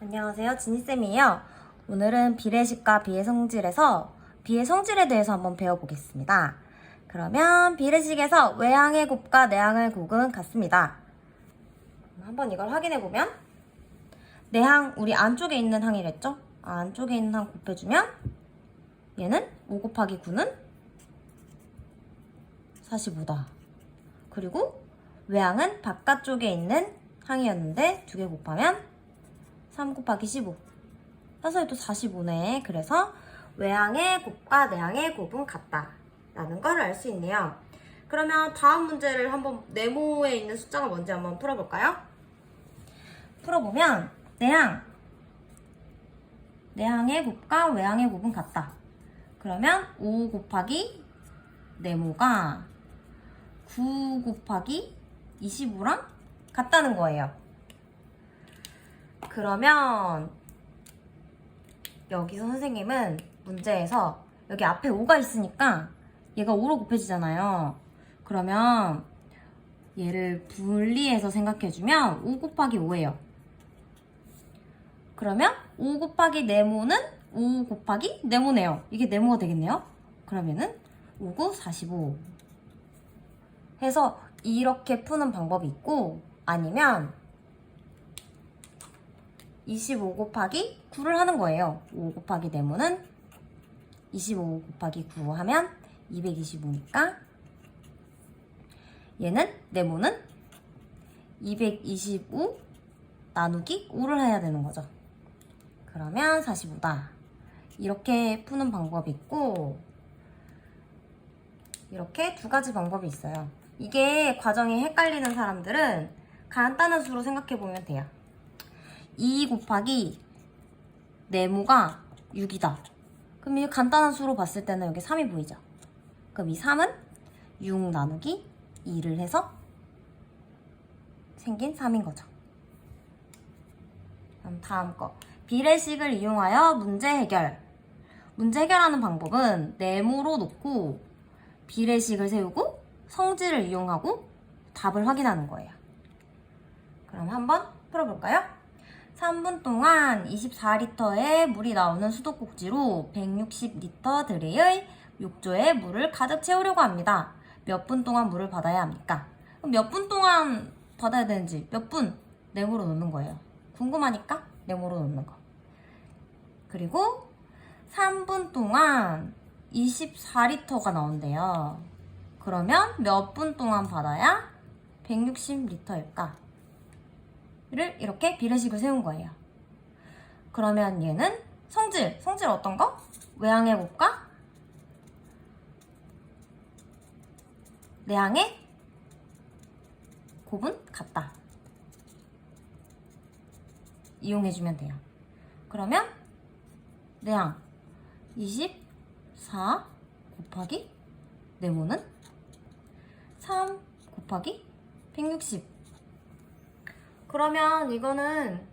안녕하세요. 지니쌤이에요. 오늘은 비례식과 비의 성질에서 비의 성질에 대해서 한번 배워보겠습니다. 그러면 비례식에서 외항의 곱과 내항의 곱은 같습니다. 한번 이걸 확인해보면 내항, 우리 안쪽에 있는 항이랬죠? 안쪽에 있는 항 곱해주면 얘는 5 곱하기 9는 45다. 그리고 외항은 바깥쪽에 있는 항이었는데 두 개 곱하면 3 곱하기 15. 해서 또 45네. 그래서 외항의 곱과 내항의 곱은 같다. 라는 걸 알 수 있네요. 그러면 다음 문제를 한번 네모에 있는 숫자가 뭔지 한번 풀어볼까요? 풀어보면 내항. 내항의 곱과 외항의 곱은 같다. 그러면 5 곱하기 네모가 9 곱하기 25랑 같다는 거예요. 그러면 여기서 선생님은 문제에서 여기 앞에 5가 있으니까 얘가 5로 곱해지잖아요. 그러면 얘를 분리해서 생각해주면 5 곱하기 5예요. 그러면 5 곱하기 네모는 5 곱하기 네모네요. 이게 네모가 되겠네요. 그러면은 5, 9, 45 해서 이렇게 푸는 방법이 있고 아니면 25 곱하기 9를 하는 거예요. 5 곱하기 네모는 25 곱하기 9 하면 225니까 얘는 네모는 225 나누기 5를 해야 되는 거죠. 그러면 45다. 이렇게 푸는 방법이 있고 이렇게 두 가지 방법이 있어요. 이게 과정이 헷갈리는 사람들은 간단한 수로 생각해 보면 돼요. 2 곱하기 네모가 6이다. 그럼 이 간단한 수로 봤을 때는 여기 3이 보이죠? 그럼 이 3은 6 나누기 2를 해서 생긴 3인 거죠. 그럼 다음 거. 비례식을 이용하여 문제 해결. 문제 해결하는 방법은 네모로 놓고 비례식을 세우고 성질을 이용하고 답을 확인하는 거예요. 그럼 한번 풀어볼까요? 3분 동안 24리터의 물이 나오는 수도꼭지로 160리터 드레의 욕조에 물을 가득 채우려고 합니다. 몇 분 동안 물을 받아야 합니까? 몇 분 동안 받아야 되는지 몇 분 네모로 놓는 거예요. 궁금하니까 네모로 놓는 거. 그리고 3분 동안 24리터가 나온대요. 그러면 몇 분 동안 받아야 160리터일까? 를 이렇게 비례식을 세운 거예요. 그러면 얘는 성질, 성질 어떤 거? 외항의 곱과 내항의 곱은 같다. 이용해주면 돼요. 그러면 내항 24 곱하기 네모는 3 곱하기 160 그러면 이거는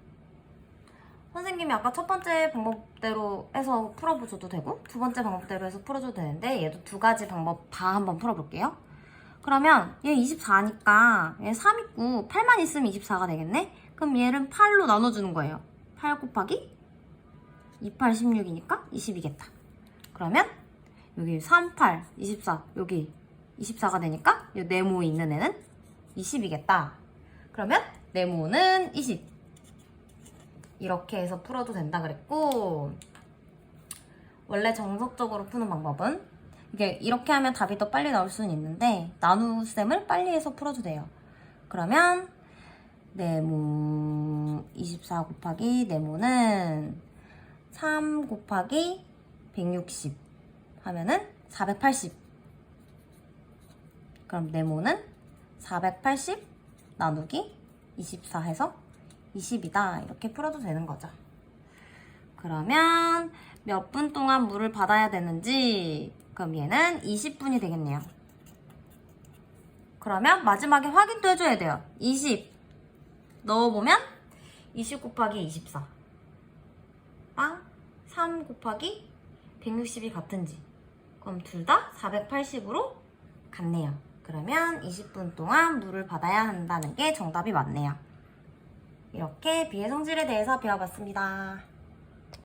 선생님이 아까 첫 번째 방법대로 해서 풀어보셔도 되고 두 번째 방법대로 해서 풀어줘도 되는데 얘도 두 가지 방법 다 한번 풀어볼게요. 그러면 얘 24니까 얘 3 있고 8만 있으면 24가 되겠네? 그럼 얘를 8로 나눠주는 거예요. 8 곱하기 28, 16이니까 20이겠다. 그러면 여기 3, 8, 24 여기 24가 되니까 이 네모에 있는 애는 20이겠다. 그러면 네모는 20. 이렇게 해서 풀어도 된다 그랬고 원래 정석적으로 푸는 방법은 이게 이렇게 하면 답이 더 빨리 나올 수는 있는데 나눗셈을 빨리 해서 풀어도 돼요. 그러면 네모 24 곱하기 네모는 3 곱하기 160 하면은 480 그럼 네모는 480 나누기 24 해서 20이다. 이렇게 풀어도 되는 거죠. 그러면 몇 분 동안 물을 받아야 되는지 그럼 얘는 20분이 되겠네요. 그러면 마지막에 확인도 해줘야 돼요. 20 넣어보면 20 곱하기 24랑3 곱하기 160이 같은지 그럼 둘 다 480으로 같네요. 그러면 20분 동안 물을 받아야 한다는 게 정답이 맞네요. 이렇게 비의 성질에 대해서 배워봤습니다.